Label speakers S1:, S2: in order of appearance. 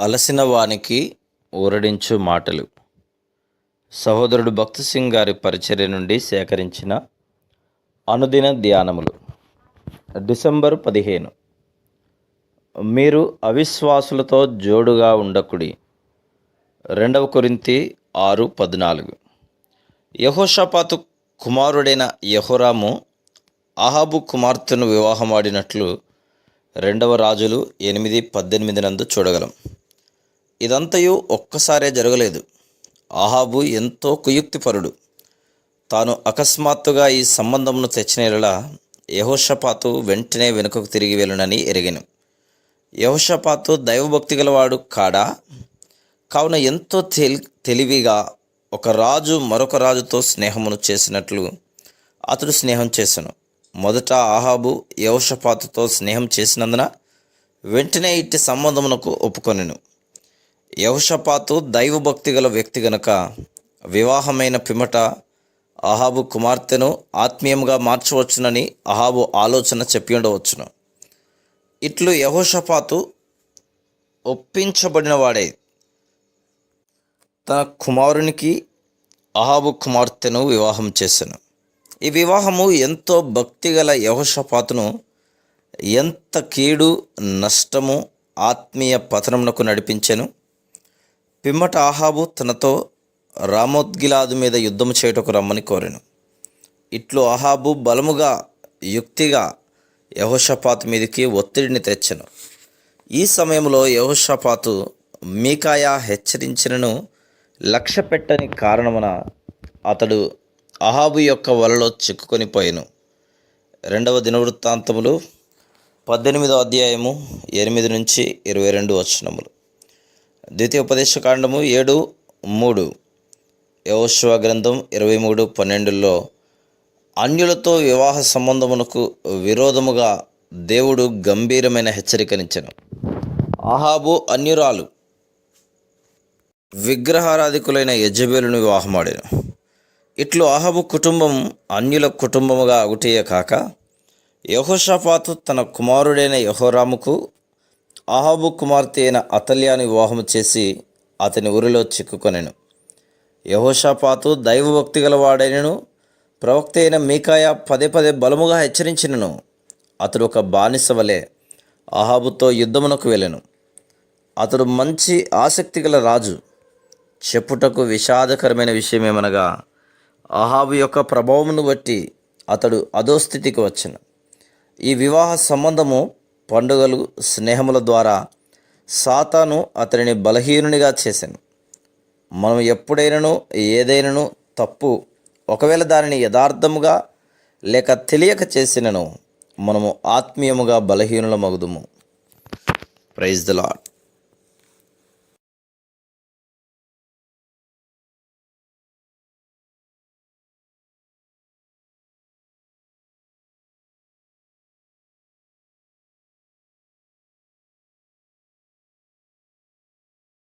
S1: అలసిన వానికి ఊరడించు మాటలు. సహోదరుడు భక్త్ సింగ్ గారి పరిచర్య నుండి సేకరించిన అనుదిన ధ్యానములు. డిసెంబర్ పదిహేను. మీరు అవిశ్వాసులతో జోడుగా ఉండకుడి. రెండవ కొరింతి ఆరు పద్నాలుగు. యహోషపాతు కుమారుడైన యహోరాము అహాబు కుమార్తెను వివాహమాడినట్లు రెండవ రాజులు ఎనిమిది పద్దెనిమిది నందు చూడగలం. ఇదంతయు ఒక్కసారే జరగలేదు. ఆహాబు ఎంతో కుయుక్తిపరుడు. తాను అకస్మాత్తుగా ఈ సంబంధమును తెచ్చినలా యహోషపాతు వెంటనే వెనుకకు తిరిగి వెళ్ళునని ఎరిగాను. యహోషపాతు దైవభక్తి గలవాడు కాడా? కావున ఎంతో తెలి తెలివిగా ఒక రాజు మరొక రాజుతో స్నేహమును చేసినట్లు అతడు స్నేహం చేశాను మొదట ఆహాబు యవషపాతుతో స్నేహం చేసినందున వెంటనే ఇట్టి సంబంధమునకు ఒప్పుకొనెను. యవషపాతు దైవభక్తి గల వ్యక్తి గనక వివాహమైన పిమట అహాబు కుమార్తెను ఆత్మీయంగా మార్చవచ్చునని అహాబు ఆలోచన చెప్పి ఉండవచ్చును. ఇట్లు యహోషపాతు ఒప్పించబడిన వాడే. తన కుమారునికి అహాబు కుమార్తెను వివాహం చేశాను ఈ వివాహము ఎంతో భక్తిగల యహోషపాతును ఎంత కీడు నష్టము ఆత్మీయ పతనమునకు నడిపించాను. పిమ్మట ఆహాబు తనతో రామోద్గిలాదు మీద యుద్ధము చేయుటకు రమ్మని కోరాను. ఇట్లు అహాబు బలముగా యుక్తిగా యహోషపాతు మీదకి ఒత్తిడిని తెచ్చను. ఈ సమయంలో యహోషపాతు మీకాయా హెచ్చరించినను లక్ష్య పెట్టని కారణమున అతడు అహాబు యొక్క వలలో చిక్కుకొని పోయాను. రెండవ దినవృత్తాంతములు పద్దెనిమిదో అధ్యాయము ఎనిమిది నుంచి ఇరవై రెండు వచనములు. ద్వితీయ ఉపదేశకాండము ఏడు మూడు. యవోశివ గ్రంథం ఇరవై మూడు పన్నెండులో అన్యులతో వివాహ సంబంధమునకు విరోధముగా దేవుడు గంభీరమైన హెచ్చరికనిచ్చను. అహాబు అన్యురాలు విగ్రహారాధికులైన యజబేలును వివాహమాడాను. ఇట్లు అహబు కుటుంబం అన్యుల కుటుంబముగా ఒకటే కాక యహోషపాతు తన కుమారుడైన యహోరాముకు అహాబు కుమార్తె అయిన అతల్యాను వివాహం చేసి అతని ఊరిలో చిక్కుకొనెను. యహోషాపాతు దైవభక్తి గలవాడైనను ప్రవక్త అయిన మీకాయ పదే పదే బలముగా హెచ్చరించినను. అతడు ఒక బానిస వలె అహాబుతో యుద్ధమునకు వెళ్ళెను. అతడు మంచి ఆసక్తి గల రాజు. చెప్పుటకు విషాదకరమైన విషయం ఏమనగా అహాబు యొక్క ప్రభావమును బట్టి అతడు అధోస్థితికి వచ్చను. ఈ వివాహ సంబంధము పండుగలు స్నేహముల ద్వారా సాతాను అతనిని బలహీనునిగా చేశాను మనం ఎప్పుడైనాను ఏదైనాను తప్పు ఒకవేళ దానిని యథార్థముగా లేక తెలియక చేసినను మనము ఆత్మీయముగా బలహీనుల మగుదుము ప్రైజ్ ద లాడ్